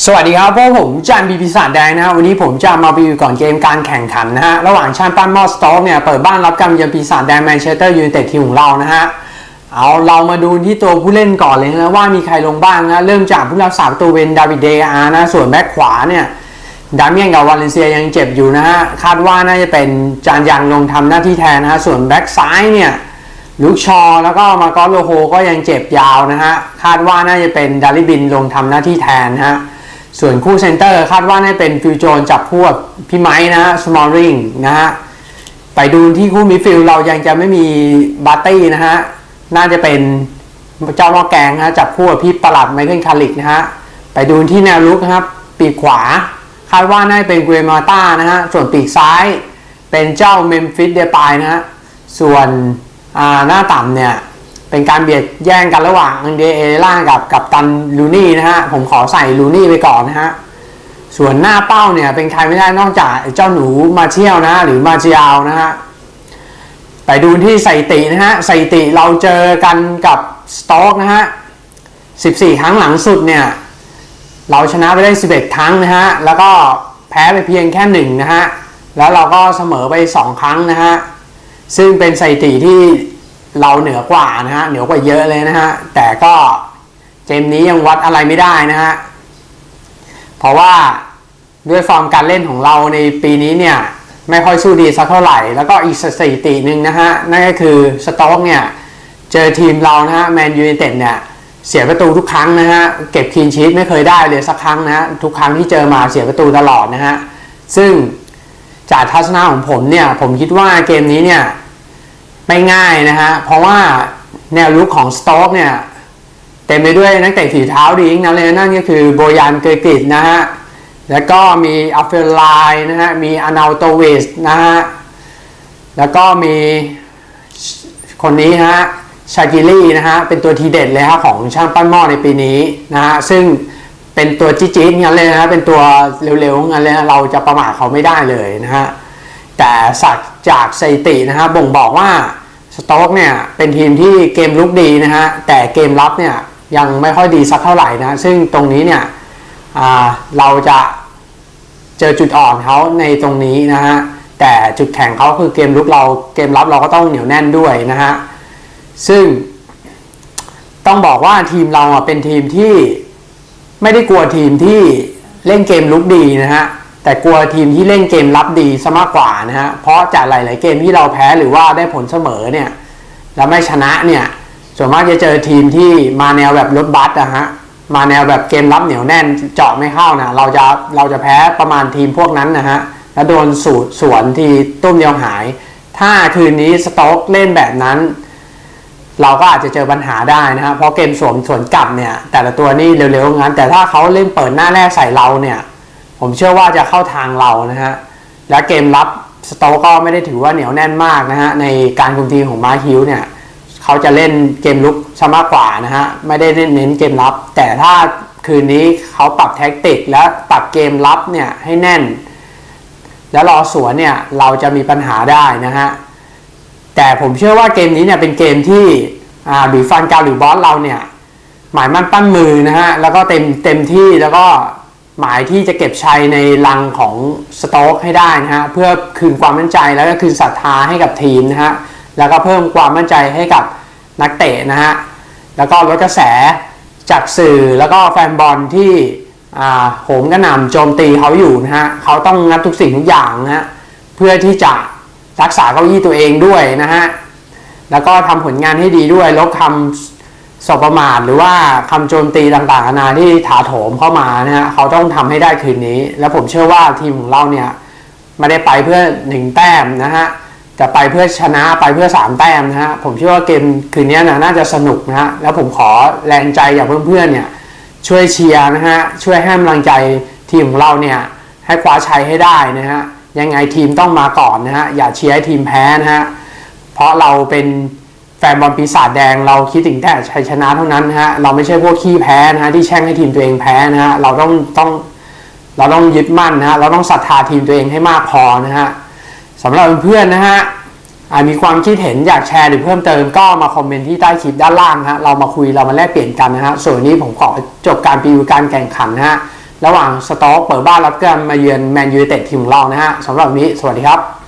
สวัสดีครับพวกผมจานบีปีศาจแดงนะวันนี้ผมจะมารีวิวก่อนเกมการแข่งขันนะฮะระหว่างชาติปั้นมอสโต๊กเนี่ยเปิดบ้านรับการเยือนปีศาจแดงแมนเชสเตอร์ยูไนเต็ดทีมของเรานะฮะเอาเรามาดูที่ตัวผู้เล่นก่อนเลยนะว่ามีใครลงบ้างนะเริ่มจากผู้รักษาประตูเป็นดาวิดเดอาร์นะส่วนแบ็คขวาเนี่ยดามิเอนกับวาเลนเซียยังเจ็บอยู่นะฮะคาดว่าน่าจะเป็นจานยังลงทำหน้าที่แทนนะฮะส่วนแบ็คซ้ายเนี่ยลูกชอแล้วก็มากอสโลโฮก็ยังเจ็บยาวนะฮะคาดว่าน่าจะเป็นดาริบินลงทำหน้าที่แทนนะฮะ ส่วนคู่เซนเตอร์คาดว่าน่าเป็นฟิวโจนจับพวกพี่ไม้นะฮะสมอลริงนะฮะไปดูที่คู่มิฟิลเรายังจะไม่มีบาร์ตี้นะฮะน่าจะเป็นเจ้าหม้อแกงนะฮะจับคู่กับพี่ประหลัดไมเคิลคาริกนะฮะไปดูที่แนวลุกนะครับ ปีกขวา คาดว่าน่าจะเป็นเกรมาต้านะฮะส่วนปีกซ้าย เป็นเจ้าเมมฟิสเดปายนะฮะส่วนอ่าหน้าต่ำเนี่ย เป็นการเบียดแย่งกันระหว่างอังเดเอล่ากับกับตันลูนี่นะฮะ ผมขอใส่ลูนี่ไปก่อนนะฮะ ส่วนหน้าเป้าเนี่ยเป็นใครไม่ได้นอกจากเจ้าหนูมาเที่ยวนะหรือมาเจียวนะฮะไปดูที่สถิตินะฮะสถิติเราเจอกันกับสต็อกนะฮะ 14 ครั้งหลังสุดเนี่ยเราชนะไปได้ 11 ครั้งนะฮะ แล้วก็แพ้ไปเพียงแค่หนึ่งนะฮะ แล้วเราก็เสมอไป 2 ครั้งนะฮะ ซึ่งเป็นสถิติที่ เราเหนือกว่านะฮะเหนือกว่าเยอะเลยนะฮะแต่ก็เกมนี้ยังวัดอะไรไม่ได้นะฮะเพราะว่าด้วยฟอร์มการเล่นของเราในปีนี้เนี่ยไม่ค่อยสู้ดีสักเท่าไหร่ แล้วก็อีกสถิติหนึ่งนะฮะนั่นก็คือสต็อกเนี่ยเจอทีมเรานะฮะแมนยูไนเต็ดเนี่ยเสียประตูทุกครั้งนะฮะเก็บคีนชีตไม่เคยได้เลยสักครั้งนะฮะทุกครั้งที่เจอมาเสียประตูตลอดนะฮะซึ่งจากทัศนะของผมเนี่ยผมคิดว่าเกมนี้เนี่ย ไม่ง่ายนะฮะ เพราะว่าแนวลุกของสต็อกเนี่ย เต็มไปด้วยนักเตะฝีเท้าดีนั้นเลยนั่นก็คือโบยานเกยกิดนะฮะ แล้วก็มีอัฟเฟลไลนะฮะ มีอนาโตเวสนะฮะ แล้วก็มีคนนี้ฮะชากิลี่นะฮะ เป็นตัวทีเด็ดเลยฮะของช่างปั้นหม้อในปีนี้นะฮะ ซึ่งเป็นตัวจี๊ดๆงั้นเลยนะฮะ เป็นตัวเร็วๆงั้นเลยนะเราจะประมาทเขาไม่ได้เลยนะฮะ แต่สักจากสถิตินะฮะบ่งบอกว่า สต็อกเนี่ยเป็นทีมที่เกมลุกดีนะฮะแต่เกมรับเนี่ยยังไม่ค่อยดีสักเท่าไหร่นะซึ่งตรงนี้เนี่ยเราจะเจอจุดอ่อนเขาในตรงนี้นะฮะแต่จุดแข็งเขาคือเกมลุกเราเกมรับเราก็ต้องเหนียวแน่นด้วยนะฮะซึ่งต้องบอกว่าทีมเราเป็นทีมที่ไม่ได้กลัวทีมที่เล่นเกมลุกดีนะฮะ แต่กลัวทีมที่เล่นเกมรับดีซะมากกว่านะฮะเพราะจากหลาย ๆ เกมที่เราแพ้หรือว่าได้ผลเสมอเนี่ยแล้วไม่ชนะเนี่ยส่วนมากจะเจอทีมที่มาแนวแบบรถบัสนะฮะมาแนวแบบเกมรับเหนียวแน่นเจาะไม่เข้านะเราจะเราจะแพ้ประมาณทีมพวกนั้นนะฮะแล้วโดนสูตรสวนทีตุ้มเดียวหาย ถ้าคืนนี้สต็อกเล่นแบบนั้น เราก็อาจจะเจอปัญหาได้นะฮะเพราะเกมสวมสวนกลับเนี่ยแต่ละตัวนี่เร็วๆงั้น แต่ถ้าเขาเล่นเปิดหน้าแรกใส่เราเนี่ย ผมเชื่อว่าจะเข้าทางเรานะฮะ และเกมรับสโตก็ไม่ได้ถือว่าเหนียวแน่นมากนะฮะ ในการคุมทีมของมาฮิวเนี่ยเขาจะเล่นเกมลุกซะมากกว่านะฮะ ไม่ได้เน้นเกมรับ แต่ถ้าคืนนี้เขาปรับแท็กติกและปรับเกมรับเนี่ยให้แน่น แล้วรอสวนเนี่ยเราจะมีปัญหาได้นะฮะ แต่ผมเชื่อว่าเกมนี้เนี่ยเป็นเกมที่อ่าหรือฟันกาหรือบอสเราเนี่ยหมายมั่นปั้นมือนะฮะ แล้วก็เต็มเต็มที่แล้วก็ หมายที่จะเก็บชัยในลังของสโต๊กให้ได้นะฮะเพื่อคืนความมั่นใจแล้วก็คืนศรัทธาให้กับทีมนะฮะแล้วก็เพิ่มความมั่นใจให้กับนักเตะนะฮะแล้วก็ลดกระแสจากสื่อแล้วก็แฟนบอลที่โหมกระหน่ำโจมตีเขาอยู่นะฮะเขาต้องงัดทุกสิ่งทุกอย่างนะฮะเพื่อที่จะรักษาเก้าอี้ตัวเองด้วยนะฮะแล้วก็ทำผลงานให้ดีด้วยลบคำ สบประมาทหรือว่าคำโจมตีต่างๆนานาที่ถาโถมเข้ามานะฮะเขาต้องทำให้ได้คืนนี้ แล้วผมเชื่อว่าทีมของเราเนี่ยไม่ได้ไปเพื่อหนึ่งแต้มนะฮะจะไปเพื่อชนะไปเพื่อสามแต้มนะฮะผมเชื่อว่าเกมคืนนี้นะน่าจะสนุกนะฮะแล้วผมขอแรงใจจากเพื่อนๆเนี่ยช่วยเชียร์นะฮะช่วยให้กำลังใจทีมของเราเนี่ยให้คว้าชัยให้ได้นะฮะยังไงทีมต้องมาก่อนนะฮะอย่าเชียร์ให้ทีมแพ้นะฮะเพราะเราเป็น แฟนบอลปีศาจแดงเราคิดถึงแต่ชัยชนะเท่านั้นฮะเราไม่ใช่พวกขี้แพ้นะฮะที่แช่งให้ทีมตัวเองแพ้นะฮะเราต้องต้องเราต้องยึดมั่นนะฮะเราต้องศรัทธาทีมตัวเองให้มากพอนะฮะสำหรับเพื่อนๆนะฮะมีความคิดเห็นอยากแชร์หรือเพิ่มเติมก็มาคอมเมนต์ที่ใต้คลิปด้านล่างนะฮะเรามาคุยเรามาแลกเปลี่ยนกันนะฮะส่วนนี้ผมขอจบการรีวิวการแข่งขันนะฮะระหว่างสต็อกเปิดบ้านรับการมาเยือนแมนยูเต็ดทีมของเรานะฮะสำหรับนี้สวัสดีครับ